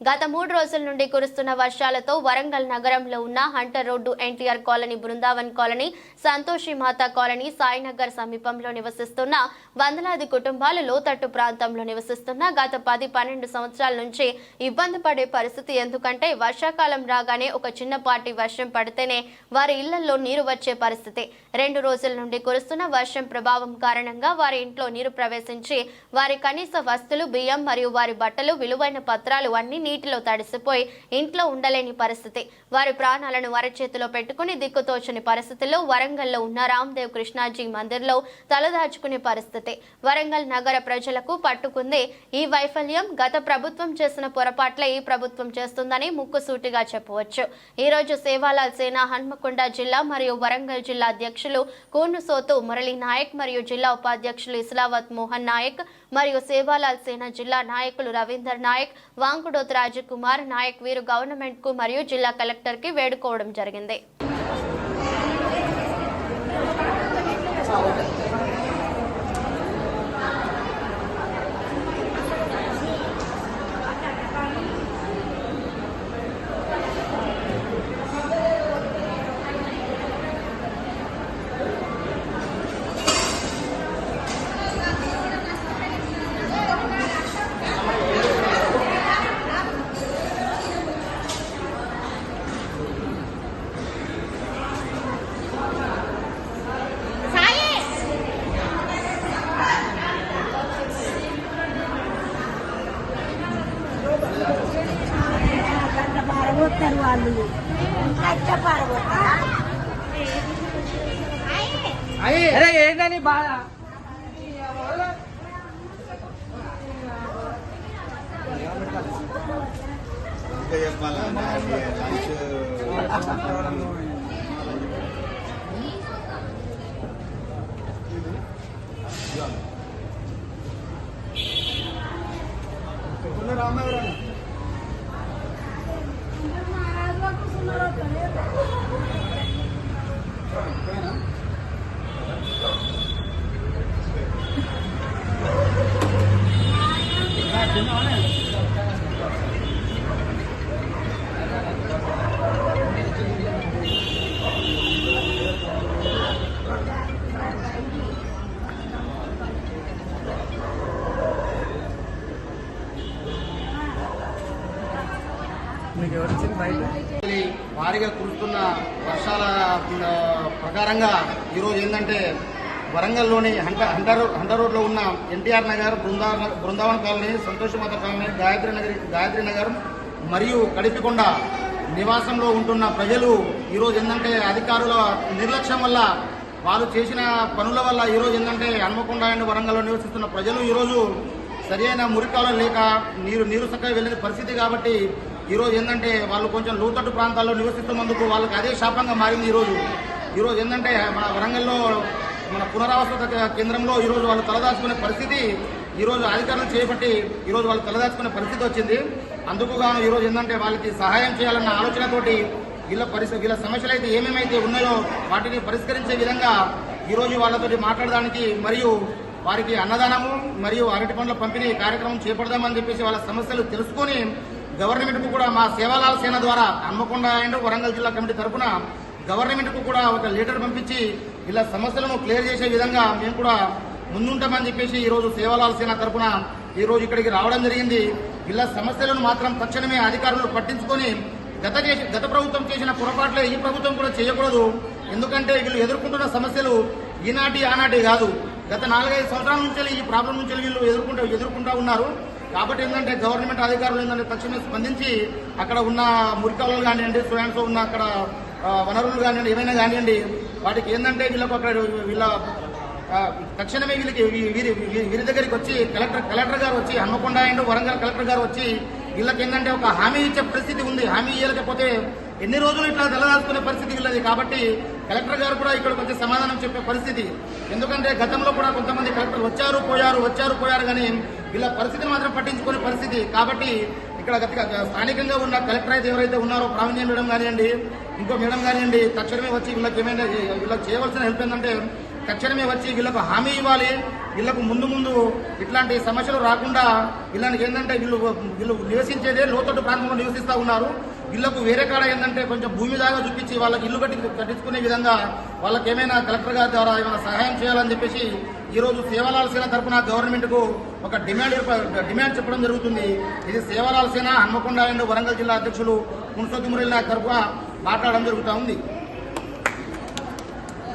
గత మూడు రోజుల నుండి కురుస్తున్న వర్షాలతో వరంగల్ నగరంలో ఉన్న hunter road NTR colony Brindavan colony Santoshi Mata colony Sainagar సమీపంలో నివసిస్తున్న వందలాది కుటుంబాలు లోతట్టు ప్రాంతంలో నివసిస్తున్న గత పది పన్నెండు సంవత్సరాల నుంచి ఇబ్బంది పడే పరిస్థితి. ఎందుకంటే వర్షాకాలం రాగానే ఒక చిన్నపాటి వర్షం పడితేనే వారి ఇళ్ళలో నీరు వచ్చే పరిస్థితి. రెండు రోజుల నుండి కురుస్తున్న వర్షం ప్రభావం కారణంగా వారి ఇంట్లో నీరు ప్రవేశించి వారి కనీస వస్తువులు బియ్యం మరియు వారి బట్టలు విలువైన పత్రాలు అన్ని నీటిలో తడిసిపోయి ఇంట్లో ఉండలేని పరిస్థితి. వారి ప్రాణాలను వరచేతిలో పెట్టుకుని దిక్కుతోచని పరిస్థితుల్లో వరంగల్లో ఉన్న రామ్దేవ్ కృష్ణాజీ మందిర్లో తలదాచుకునే పరిస్థితి. వరంగల్ నగర ప్రజలకు పట్టుకుంది. ఈ వైఫల్యం గత ప్రభుత్వం చేసిన పొరపాట్లే ఈ ప్రభుత్వం చేస్తుందని ముక్కుసూటిగా చెప్పవచ్చు. ఈ రోజు సేవాలాల్ సేన హన్మకొండ జిల్లా మరియు వరంగల్ జిల్లా అధ్యక్షులు కూనుసోతు మురళీ నాయక్ మరియు జిల్లా ఉపాధ్యక్షులు ఇస్లావత్ మోహన్ నాయక్ మరియు సేవాలాల్ సేన జిల్లా నాయకులు రవీందర్ నాయక్ వాంకుడోత్ రాజకుమార్ నాయక్ వీరు గవర్నమెంట్కు మరియు జిల్లా కలెక్టర్కి వేడుకోవడం జరిగింది. వాళ్ళు ఇంట్లో పారబోతారా అరే ఏంటని బాధ ఇంకా front. మీకు ఎవరు బయట? భారీగా కురుస్తున్న వర్షాల ప్రకారంగా ఈరోజు ఏంటంటే వరంగల్లోని హంట హంటర్ హంటర్ రోడ్లో ఉన్న ఎన్టీఆర్ నగర్ బృందావన బృందావన్ కాలనీ సంతోషమాత కాలనీ గాయత్రి నగర్ గాయత్రి నగర్ మరియు కడిపికొండ నివాసంలో ఉంటున్న ప్రజలు ఈరోజు ఏంటంటే అధికారుల నిర్లక్ష్యం వల్ల వారు చేసిన పనుల వల్ల ఈరోజు ఏంటంటే హన్మకొండ అండ్ వరంగల్లో నివసిస్తున్న ప్రజలు ఈరోజు సరైన మురికాలం లేక నీరు నీరు సక్కగా వెళ్ళిన పరిస్థితి కాబట్టి ఈరోజు ఏంటంటే వాళ్ళు కొంచెం లోతట్టు ప్రాంతాల్లో నివసిస్తున్నందుకు వాళ్ళకి అదే శాపంగా మారింది ఈరోజు ఈరోజు ఏంటంటే మన వరంగల్లో మన పునరావాస కేంద్రంలో ఈరోజు వాళ్ళు తలదాచుకునే పరిస్థితి ఈరోజు అధికారులు చేపట్టి ఈరోజు వాళ్ళు తలదాచుకునే పరిస్థితి వచ్చింది. అందుకు గాను ఈరోజు ఏంటంటే వాళ్ళకి సహాయం చేయాలన్న ఆలోచనతోటి వీళ్ళ పరిస్థితి వీళ్ళ సమస్యలు అయితే ఏమేమైతే ఉన్నాయో వాటిని పరిష్కరించే విధంగా ఈరోజు వాళ్ళతోటి మాట్లాడడానికి మరియు వారికి అన్నదానము మరియు అరటి పండ్ల పంపిణీ కార్యక్రమం చేపడదామని చెప్పేసి వాళ్ళ సమస్యలు తెలుసుకొని గవర్నమెంట్కు కూడా మా సేవాలాల సేన ద్వారా హన్మకొండ అండ్ వరంగల్ జిల్లా కమిటీ తరఫున గవర్నమెంట్కు కూడా ఒక లెటర్ పంపించి ఇలా సమస్యలను క్లియర్ చేసే విధంగా మేము కూడా ముందుంటామని చెప్పేసి ఈరోజు సేవాలాల సేన తరఫున ఈరోజు ఇక్కడికి రావడం జరిగింది. ఇలా సమస్యలను మాత్రం తక్షణమే అధికారులు పట్టించుకొని గత చేసి గత ప్రభుత్వం చేసిన పొరపాట్లే ఈ ప్రభుత్వం కూడా చేయకూడదు. ఎందుకంటే వీళ్ళు ఎదుర్కొంటున్న సమస్యలు ఈనాటి ఆనాటి కాదు. గత నాలుగైదు సంవత్సరాల నుంచి ఈ ప్రాబ్లం నుంచి వీళ్ళు ఎదుర్కొంటూ ఎదుర్కొంటూ ఉన్నారు. కాబట్టి ఏంటంటే గవర్నమెంట్ అధికారులు ఏంటంటే తక్షణమే స్పందించి అక్కడ ఉన్న మురికాలు కానివ్వండి స్టూడెంట్స్ ఉన్న అక్కడ వనరులు కానివ్వండి ఏమైనా కానివ్వండి వాటికి ఏంటంటే వీళ్ళకు అక్కడ వీళ్ళ తక్షణమే వీళ్ళకి వీరి వీరి దగ్గరికి వచ్చి కలెక్టర్ కలెక్టర్ గారు వచ్చి హన్మకొండ అండ్ వరంగల్ కలెక్టర్ గారు వచ్చి వీళ్ళకి ఏంటంటే ఒక హామీ ఇచ్చే పరిస్థితి ఉంది. హామీ ఇవ్వలేకపోతే ఎన్ని రోజులు ఇట్లా తెల్లదాచుకునే పరిస్థితి లేదు కాబట్టి కలెక్టర్ గారు కూడా ఇక్కడ కొంచెం సమాధానం చెప్పే పరిస్థితి. ఎందుకంటే గతంలో కూడా కొంతమంది కలెక్టర్ వచ్చారు పోయారు వచ్చారు పోయారు కానీ వీళ్ళ పరిస్థితిని మాత్రం పట్టించుకునే పరిస్థితి. కాబట్టి ఇక్కడ స్థానికంగా ఉన్న కలెక్టర్ అయితే ఎవరైతే ఉన్నారో ప్రావీణ్య మేడం కానివ్వండి ఇంకో మేడం కానివ్వండి తక్షణమే వచ్చి వీళ్ళకి ఏమైనా వీళ్ళకి చేయవలసిన హెల్ప్ ఏంటంటే తక్షణమే వచ్చి వీళ్ళకు హామీ ఇవ్వాలి. వీళ్ళకు ముందు ముందు ఇట్లాంటి సమస్యలు రాకుండా వీళ్ళకి ఏంటంటే వీళ్ళు వీళ్ళు నివసించేదే లోతట్టు ప్రాంతంలో నివసిస్తూ ఉన్నారు. వీళ్ళకు వేరే కాడ ఏంటంటే కొంచెం భూమి దాకా చూపించి వాళ్ళకి ఇల్లు కట్టి కట్టించుకునే విధంగా వాళ్ళకి ఏమైనా కలెక్టర్ గారి ద్వారా ఏమైనా సహాయం చేయాలని చెప్పేసి ఈరోజు రోజు సేవలాల సేన ఒక డిమాండ్ డిమాండ్ చెప్పడం జరుగుతుంది. ఇది సేవలాల సేన హన్మకొండ అండ్ వరంగల్ జిల్లా అధ్యక్షులు మున్సోతి మురళి తరపున మాట్లాడడం జరుగుతూ ఉంది.